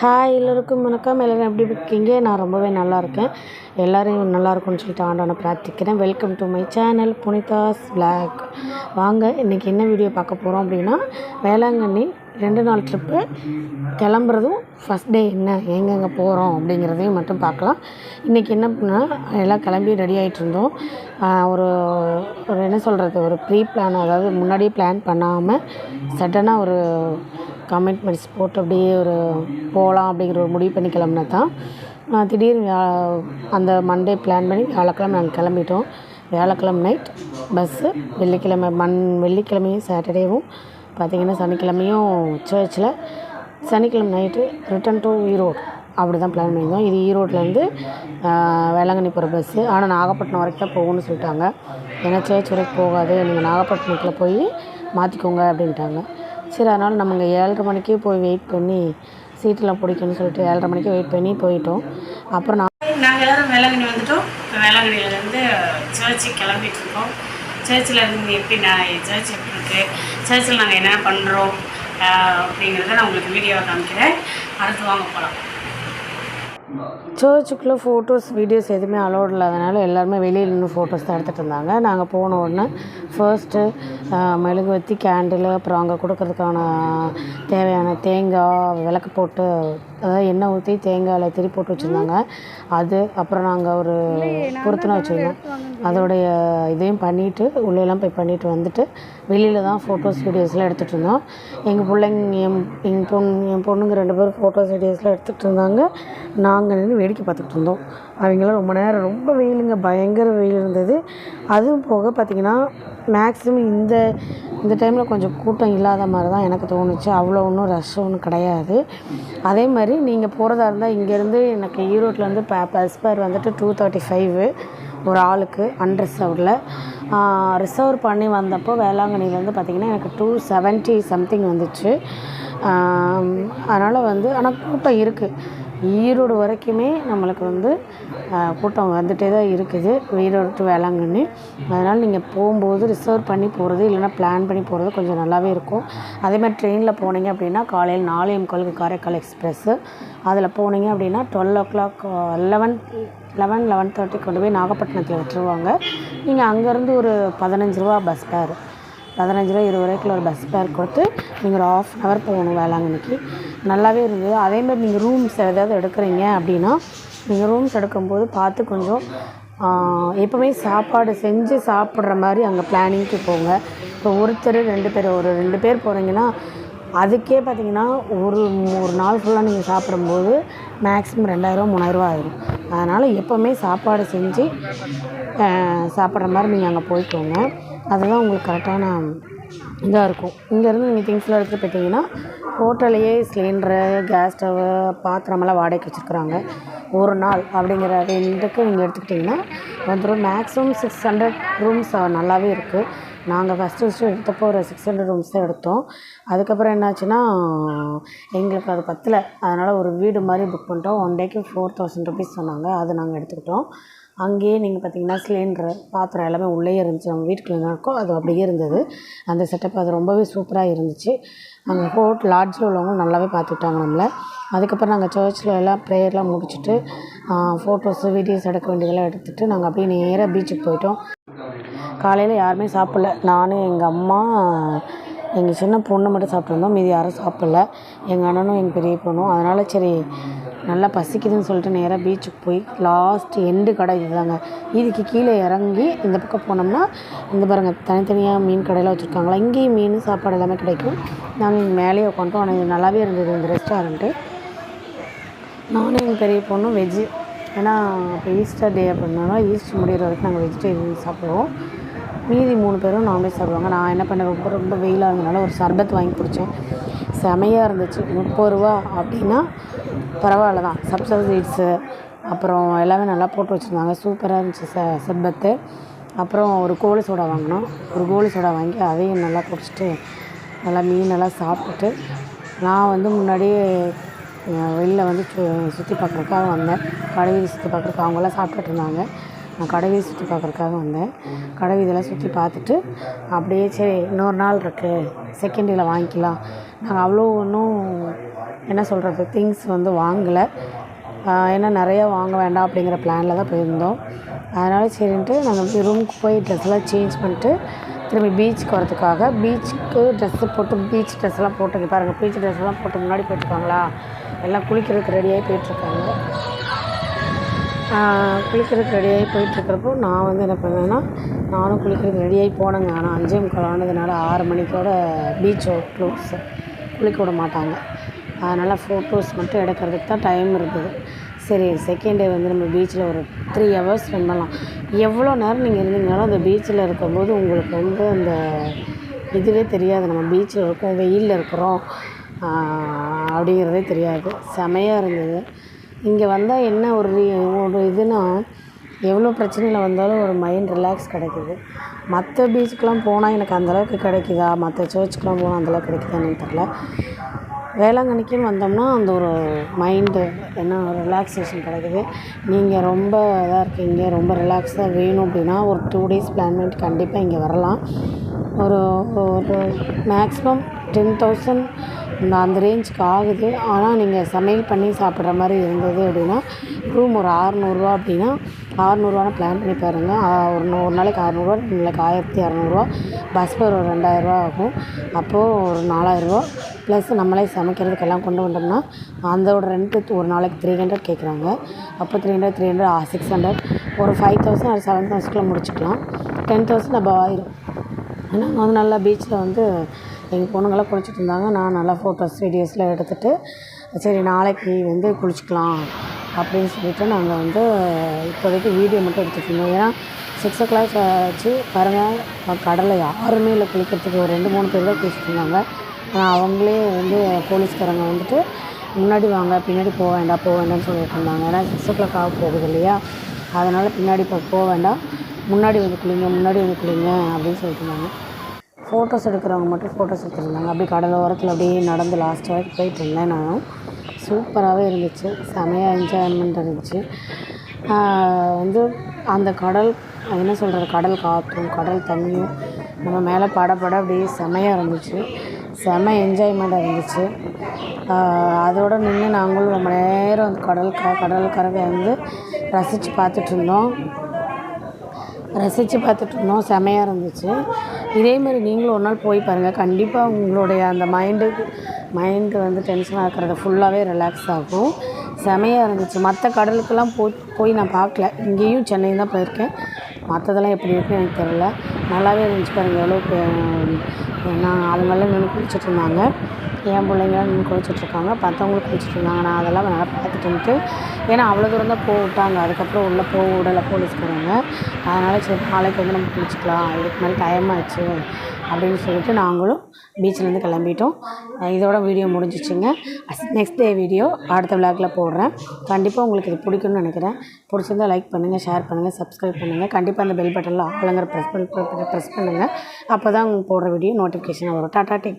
Hi எல்லோருக்கும் வணக்கம். எல்லோரும் எப்படி இருக்கீங்க? நான் ரொம்பவே நல்லா இருக்கேன். எல்லோரும் நல்லா இருக்கும்னு சொல்லிட்டு ஆண்டான பிரார்த்திக்கிறேன். Welcome to my channel Punithas blog வாங்க இன்றைக்கி என்ன வீடியோ பார்க்க போகிறோம் அப்படின்னா வேளாங்கண்ணி ரெண்டு நாள் ட்ரிப்பு கிளம்புறதும் ஃபஸ்ட் டே என்ன எங்கெங்கே போகிறோம் அப்படிங்கிறதையும் மட்டும் பார்க்கலாம். இன்றைக்கி என்ன பண்ணால் எல்லாம் கிளம்பி ரெடி ஆகிட்டு இருந்தோம். ஒரு ஒரு என்ன சொல்கிறது ஒரு ப்ரீ பிளான் அதாவது முன்னாடியே பிளான் பண்ணாமல் சடனாக ஒரு கமிட்மெண்ட்ஸ் போட்டு அப்படியே ஒரு போகலாம் அப்படிங்கிற ஒரு முடிவு பண்ணி கிளம்புனா தான் திடீர்னு அந்த மண்டே பிளான் பண்ணி வியாழக்கிழமை நாங்கள் கிளம்பிட்டோம். வியாழக்கிழமை நைட் பஸ்ஸு வெள்ளிக்கிழமை மண் வெள்ளிக்கிழமையும் சாட்டர்டேவும் பார்த்திங்கன்னா சனிக்கிழமையும் சர்ச்சில் சனிக்கிழமை நைட்டு ரிட்டன் டு ஈரோடு. அப்படி தான் பிளான் பண்ணியிருந்தோம். இது ஈரோட்லேருந்து வேளாங்கண்ணி போகிற பஸ்ஸு ஆனால் நாகப்பட்டினம் வரைக்கும் தான் போகணும்னு சொல்லிட்டாங்க. ஏன்னா சர்ச் வரைக்கும் போகாது. நீங்கள் நாகப்பட்டினத்தில் போய் மாற்றிக்கோங்க அப்படின்ட்டாங்க. சரி அதனால் நம்ம இங்கே ஏழரை மணிக்கே போய் வெயிட் பண்ணி சீட்டெலாம் பிடிக்கும்னு சொல்லிட்டு ஏழரை மணிக்கு வெயிட் பண்ணி போயிட்டோம். அப்புறம் நான் நாங்கள் எல்லோரும் வேளாங்கண்ணி வந்துட்டோம். வேளாங்கண்ணியிலேருந்து சர்ச்சுக்கு கிளம்பிட்டு இருக்கோம். சர்ச்சில் இருந்து எப்படி நான் சர்ச் எப்படி இருக்குது சர்ச்சில் நாங்கள் என்ன பண்ணுறோம் அப்படிங்கிறத நான் உங்களுக்கு வீடியோவை காமிக்கிறேன். அடுத்து வாங்க போகலாம் சர்ச்சுக்குள்ளே ஃபோட்டோஸ் வீடியோஸ் எதுவுமே அலோட் இல்லாதனால எல்லாருமே வெளியில் நின்று ஃபோட்டோஸ் தான் எடுத்துகிட்டு இருந்தாங்க. நாங்கள் போன உடனே ஃபர்ஸ்ட்டு மெழுகுவத்தி கேண்டில் அப்புறம் அங்கே கொடுக்கறதுக்கான தேவையான தேங்காய் விளக்கு போட்டு அதாவது எண்ணெய் ஊற்றி தேங்காயில் திரி போட்டு வச்சுருந்தாங்க. அது அப்புறம் நாங்கள் ஒரு பொருத்தனை வச்சுருந்தோம். அதோடைய இதையும் பண்ணிவிட்டு உள்ளேலாம் போய் பண்ணிட்டு வந்துட்டு வெளியில் தான் ஃபோட்டோஸ் வீடியோஸ்லாம் எடுத்துகிட்டு இருந்தோம். எங்கள் பிள்ளைங்க என் எங்கள் பொண்ணு என் பொண்ணுங்க ரெண்டு பேரும் ஃபோட்டோஸ் வீடியோஸ்லாம் எடுத்துகிட்டு இருந்தாங்க. நாங்கள் நின்று வேடிக்கை பார்த்துக்கிட்டு இருந்தோம். அவங்களாம் ரொம்ப நேரம் ரொம்ப வெயிலுங்க பயங்கர வெயில் இருந்தது. அதுவும் போக பார்த்திங்கன்னா மேக்ஸிமம் இந்த இந்த டைமில் கொஞ்சம் கூட்டம் இல்லாத மாதிரி தான் எனக்கு தோணுச்சு. அவ்வளோ ஒன்றும் ரஷ் ஒன்றும் கிடையாது. அதே மாதிரி நீங்கள் போகிறதா இருந்தால் இங்கேருந்து எனக்கு ஈரோட்லேருந்து ப பஸ் பேர் வந்துட்டு டூ தேர்ட்டி ஃபைவு ஒரு ஆளுக்கு அன்ரிசர்வ்டில் ரிசர்வ் பண்ணி வந்தப்போ வேளாங்கண்ணிலேருந்து பார்த்திங்கன்னா எனக்கு டூ செவன்ட்டி சம்திங் வந்துச்சு. அதனால் வந்து ஆனால் கூட்டம் இருக்குது ஈரோடு வரைக்குமே நம்மளுக்கு வந்து கூட்டம் வந்துகிட்டே தான் இருக்குது. ஈரோடு டு வேளாங்கண்ணி. அதனால் நீங்கள் போகும்போது ரிசர்வ் பண்ணி போகிறது இல்லைன்னா பிளான் பண்ணி போகிறது கொஞ்சம் நல்லாவே இருக்கும். அதே மாதிரி ட்ரெயினில் போனீங்க அப்படின்னா காலையில் நாலு முக்காலுக்கு காரைக்கால் எக்ஸ்பிரஸ்ஸு அதில் போனீங்க அப்படின்னா twelve o'clock eleven eleven eleven thirty கொண்டு போய் நாகப்பட்டினத்தில் விட்டுருவாங்க. நீங்கள் அங்கேருந்து ஒரு பதினஞ்சு ரூபா பஸ் ஃபேர் பதினஞ்சு ரூபா இருபது ரூபாய்க்குள்ள ஒரு பஸ் ஃபேர் கொடுத்து நீங்கள் ஒரு ஆஃப் அன் ஹவர் போகணும் வேளாங்கண்ணிக்கு. நல்லாவே இருந்தது. அதேமாதிரி நீங்கள் ரூம்ஸ் ஏதாவது எடுக்கிறீங்க அப்படின்னா நீங்கள் ரூம்ஸ் எடுக்கும்போது பார்த்து கொஞ்சம் எப்போவுமே சாப்பாடு செஞ்சு சாப்பிட்ற மாதிரி அங்கே பிளானிங்க்கு போங்க. இப்போ ஒருத்தர் ரெண்டு பேர் ஒரு ரெண்டு பேர் போகிறீங்கன்னா அதுக்கே பார்த்தீங்கன்னா ஒரு ஒரு நாள் ஃபுல்லாக நீங்கள் சாப்பிடும்போது மேக்ஸிமம் ரெண்டாயிரம் மூணாயிரரூவா ஆயிரும். அதனால் எப்போவுமே சாப்பாடு செஞ்சு சாப்பிட்ற மாதிரி நீங்கள் அங்கே போய்க்கோங்க. அதுதான் உங்களுக்கு கரெக்டான இதாக இருக்கும். இங்கேருந்து நீங்கள் திங்ஸ்லாம் எடுத்துகிட்டு போயிட்டீங்கன்னா ஹோட்டல்லையே சிலிண்ட்ரு கேஸ் ஸ்டவ்வு பாத்திரமெல்லாம் வாடகைக்கு வச்சுருக்குறாங்க. ஒரு நாள் அப்படிங்கிற ரெண்டுக்கு நீங்கள் எடுத்துக்கிட்டிங்கன்னா வந்துடும் மேக்ஸிமம் சிக்ஸ் ஹண்ட்ரட் ரூம்ஸ் நல்லாவே இருக்குது நாங்கள் ஃபஸ்ட்டு ஃபஸ்ட்டு எடுத்தப்போ ஒரு சிக்ஸ் ஹண்ட்ரட் ரூம்ஸ் தான் எடுத்தோம். அதுக்கப்புறம் என்னாச்சுன்னா எங்களுக்கு அது பத்தலை. அதனால் ஒரு வீடு மாதிரி புக் பண்ணிட்டோம். ஒன் டேக்கு ஃபோர் தௌசண்ட் ருபீஸ் சொன்னாங்க. அது நாங்கள் எடுத்துக்கிட்டோம். அங்கேயே நீங்கள் பார்த்தீங்கன்னா சிலிண்டரு பாத்திரம் எல்லாமே உள்ளே இருந்துச்சு. நம்ம வீட்டுக்குள்ளே இருக்கோ அது அப்படியே இருந்தது. அந்த செட்டப் அது ரொம்பவே சூப்பராக இருந்துச்சு. அங்கே ஹோட்டல் லாட்ஜில் உள்ளவங்க நல்லாவே பார்த்துக்கிட்டாங்க நம்மளை. அதுக்கப்புறம் நாங்கள் சர்ச்சில் எல்லாம் ப்ரேயர்லாம் முடிச்சுட்டு ஃபோட்டோஸு வீடியோஸ் எடுக்க வேண்டியதெல்லாம் எடுத்துகிட்டு நாங்கள் அப்படியே நேராக பீச்சுக்கு போயிட்டோம். காலையில் யாருமே சாப்பிடல. நானும் எங்கள் அம்மா எங்கள் சின்ன பொண்ணு மட்டும் சாப்பிட்ருந்தோம் மீதி யாரும் சாப்பிடல. எங்கள் அண்ணனும் எங்கள் பெரிய பொண்ணும். அதனால் சரி நல்லா பசிக்குதுன்னு சொல்லிட்டு நேராக பீச்சுக்கு போய் லாஸ்ட் எண்டு கடை இதுதாங்க. இதுக்கு கீழே இறங்கி இந்த பக்கம் போனோம்னா இந்த பாருங்க தனித்தனியாக மீன் கடையெல்லாம் வச்சுருக்காங்களா? இங்கேயும் மீன் சாப்பாடு எல்லாமே கிடைக்கும். நாங்கள் இங்கே மேலேயே உட்காந்துட்டோம். ஆனால் இது நல்லாவே இருந்தது இந்த ரெஸ்டாரண்ட்டு நானும் எங்கள் பெரிய பொண்ணும் வெஜ்ஜு ஏன்னா இப்போ ஈஸ்டர் டே அப்படின்னா ஈஸ்டர் முடிகிற வரைக்கும் நாங்கள் வெஜிடேரியன் சாப்பிடுவோம். மீதி மூணு பேரும் நான்வெஜ் சாப்பிடுவாங்க. நான் என்ன பண்ணேன் ரொம்ப ரொம்ப வெயிலாக இருந்தனால ஒரு சர்பத் வாங்கி குடித்தேன் செமையாக இருந்துச்சு. முப்பது ரூபா அப்படின்னா பரவாயில்ல தான். சப்சா சீட்ஸு அப்புறம் எல்லாமே நல்லா போட்டு வச்சுருந்தாங்க. சூப்பராக இருந்துச்சு ச சர்பத்து. அப்புறம் ஒரு கோழி சோடா வாங்கினோம். ஒரு கோழி சோடா வாங்கி அதையும் நல்லா குடிச்சிட்டு நல்லா மீன் நல்லா சாப்பிட்டுட்டு நான் வந்து முன்னாடியே வெளியில் வந்து சு- சுற்றி பார்க்குறதுக்காக வந்தேன். கடை சுற்றி பார்க்குறக்கு அவங்களாம் சாப்பிட்டுட்டு இருந்தாங்க. நான் கடை சுற்றி பார்க்குறதுக்காக வந்தேன். கடை இதெல்லாம் சுற்றி பார்த்துட்டு அப்படியே சரி இன்னொரு நாள் இருக்குது செகண்ட் டேயில் வாங்கிக்கலாம். நாங்கள் அவ்வளோ ஒன்றும் என்ன சொல்கிறது திங்ஸ் வந்து வாங்கலை. ஏன்னா நிறையா வாங்க வேண்டாம் அப்படிங்கிற பிளானில் தான் போயிருந்தோம். அதனால் சரின்ட்டு நாங்கள் ரூமுக்கு போய் ட்ரெஸ்லாம் சேஞ்ச் பண்ணிட்டு திரும்பி பீச்சுக்கு வரதுக்காக பீச்சுக்கு ட்ரெஸ்ஸு போட்டு பீச் ட்ரெஸ்லாம் போட்டு பாருங்கள் பீச் ட்ரெஸ்லாம் போட்டு முன்னாடி போயிட்டுருக்காங்களா எல்லாம் குளிக்கிறதுக்கு ரெடியாகி போயிட்டுருக்காங்க குளிக்கிறதுக்கு ரெடியாகி போயிட்டுருக்கிறப்போ நான் வந்து என்ன பண்ணேன்னா நானும் குளிக்கிறதுக்கு ரெடியாகி போனேங்க. ஆனால் அஞ்சே முக்கால் ஆனதுனால ஆறு மணிக்கோட பீச் க்ளோஸ் குளிக்க விட மாட்டாங்க. அதனால் ஃபோட்டோஸ் மட்டும் எடுக்கிறதுக்கு தான் டைம் இருந்தது. சரி செகண்ட் டே வந்து நம்ம பீச்சில் ஒரு த்ரீ ஹவர்ஸ் ஸ்பெண்ட் பண்ணலாம். எவ்வளோ நேரம் நீங்கள் இருந்தீங்கனாலும் அந்த பீச்சில் இருக்கும்போது உங்களுக்கு வந்து அந்த இதுவே தெரியாது. நம்ம பீச்சில் இருக்கோம் வெயிலில் இருக்கிறோம் அப்படிங்கிறதே தெரியாது. செமையாக இருந்தது. இங்கே வந்தால் என்ன ஒரு ரீ- ஒரு இதுன்னா எவ்வளோ பிரச்சனையில் வந்தாலும் ஒரு மைண்ட் ரிலாக்ஸ் கிடைக்குது. மற்ற பீச்சுக்கெலாம் போனால் எனக்கு அந்தளவுக்கு கிடைக்குதா? மற்ற சர்ச்சுக்கெலாம் போனால் அந்தளவுக்கு கிடைக்குதான்னு தெரில வேளாங்கண்ணிக்குன்னு வந்தோம்னா அந்த ஒரு மைண்டு என்ன ஒரு ரிலாக்ஸேஷன் கிடைக்குது. நீங்கள் ரொம்ப இதாக இருக்கீங்க ரொம்ப ரிலாக்ஸாக வேணும் அப்படின்னா ஒரு டூ டேஸ் பிளான் பண்ணிட்டு கண்டிப்பாக இங்கே வரலாம். ஒரு ஒரு மேக்ஸிமம் டென் தௌசண்ட் இந்த அந்த ரேஞ்சுக்கு ஆகுது. ஆனால் நீங்கள் சமையல் பண்ணி சாப்பிட்ற மாதிரி இருந்தது அப்படின்னா ரூம் ஒரு ஆறுநூறுவா அப்படின்னா ஆறுநூறுவான்னு பிளான் பண்ணி பாருங்கள் ஒரு ஒரு நாளைக்கு அறநூறுவா நாளைக்கு ஆயிரத்தி அறநூறுவா. பஸ் ஃபேர் ஒரு ரெண்டாயிரரூவா ஆகும். அப்போது ஒரு நாலாயிரரூவா ப்ளஸ் நம்மளே சமைக்கிறதுக்கெல்லாம் கொண்டு வந்தோம்னா அதோட ரெண்ட்டு ஒரு நாளைக்கு த்ரீ ஹண்ட்ரட் கேட்குறாங்க அப்போ three hundred three hundred six hundred ஒரு ஃபைவ் தௌசண்ட் ஒரு செவன் தௌசண்ட்குள்ளே முடிச்சுக்கலாம். டென் தௌசண்ட் அப்போ ஆயிரும். நாங்கள் வந்து நல்லா பீச்சில் வந்து எங்கள் பொண்ணுங்களாம் குளிச்சுட்டு இருந்தாங்க. நான் நல்லா ஃபோட்டோஸ் வீடியோஸ்லாம் எடுத்துகிட்டு சரி நாளைக்கு வந்து குளிச்சுக்கலாம் அப்படின்னு சொல்லிட்டு நாங்கள் வந்து இப்போதைக்கு வீடியோ மட்டும் எடுத்துகிட்டு இருந்தோம். ஏன்னா சிக்ஸ் ஓ கிளாக் ஆச்சு. பாருங்கள் கடலில் யாருமே இல்லை குளிக்கிறதுக்கு. ஒரு ரெண்டு மூணு பேர் தான் குளிச்சுட்டு இருந்தாங்க. ஆனால் அவங்களே வந்து போலீஸ்காரங்க வந்துட்டு முன்னாடி வாங்க பின்னாடி போக வேண்டாம் போக வேண்டாம்னு சொல்லிட்டு இருந்தாங்க. ஏன்னா சிக்ஸ் ஓ கிளாக் ஆக போகுது இல்லையா? அதனால் பின்னாடி இப்போ போக வேண்டாம். முன்னாடி வந்து குளிங்க முன்னாடி வந்து குளிங்க அப்படின்னு சொல்லிட்டு இருந்தாங்க. ஃபோட்டோஸ் எடுக்கிறவங்க மட்டும் ஃபோட்டோஸ் எடுத்துருந்தாங்க. அப்படியே கடல் ஓரத்தில் அப்படியே நடந்து லாஸ்ட் வரைக்கும் போயிட்டு இருந்தேன் நானும். சூப்பராகவே இருந்துச்சு. செமையாக என்ஜாய்மெண்ட் இருந்துச்சு. வந்து அந்த கடல் என்ன சொல்கிறது கடல் காற்றும் கடல் தண்ணியும் நம்ம மேலே படப்பட அப்படியே செமையாக இருந்துச்சு. செம என்ஜாய்மெண்ட்டாக இருந்துச்சு. அதோடு நின்று நாங்களும் ரொம்ப நேரம் அந்த கடல் க கடல் கரவை வந்து ரசித்து பார்த்துட்ருந்தோம் ரசித்து பார்த்துட்ருந்தோம் செமையாக இருந்துச்சு. இதே மாதிரி நீங்களும் ஒரு நாள் போய் பாருங்கள் கண்டிப்பாக உங்களுடைய அந்த மைண்டு மைண்டு வந்து டென்ஷனாக இருக்கிறத ஃபுல்லாகவே ரிலாக்ஸ் ஆகும். செமையாக இருந்துச்சு. மற்ற கடலுக்கெல்லாம் போய் போய் நான் பார்க்கல. இங்கேயும் சென்னை தான் போயிருக்கேன். மற்றதெல்லாம் எப்படி இருக்குன்னு எனக்கு தெரியல. நல்லாவே இருந்துச்சு பாருங்கள் எவ்வளோ நான் அவங்களாம் நின்று குளிச்சுட்டு இருந்தாங்க என் பிள்ளைங்களாம் நின்று குளிச்சுட்ருக்காங்க. மற்றவங்களும் குளிச்சுட்டு இருந்தாங்க நான் அதெல்லாம் நல்லா பார்த்துட்டு வந்துட்டு ஏன்னா அவ்வளோ தூரம் தான் போக விட்டாங்க. அதுக்கப்புறம் உள்ளே போக விடலை போலீஸ்காரங்க. அதனால் சரி நாளைக்கு வந்து நம்ம குளிச்சுக்கலாம். இதுக்கு மேலே டைம் ஆச்சு. அப்படின்னு சொல்லிட்டு நாங்களும் பீச்சிலேருந்து கிளம்பிட்டோம். இதோட வீடியோ முடிஞ்சிச்சுங்க. நெக்ஸ்ட் டே வீடியோ அடுத்த விளாக்கில் போடுறேன். கண்டிப்பாக உங்களுக்கு இது பிடிக்கும்னு நினைக்கிறேன். பிடிச்சிருந்தா லைக் பண்ணுங்கள் ஷேர் பண்ணுங்கள் சப்ஸ்கிரைப் பண்ணுங்கள் கண்டிப்பாக அந்த பெல் பட்டனில் ஆளுங்கிற ப்ரெஸ் பண்ணி ப்ரெஸ் பண்ணுங்கள் அப்போ தான் உங்களுக்கு போடுற வீடியோ நோட்டிஃபிகேஷன் வரும். Tata take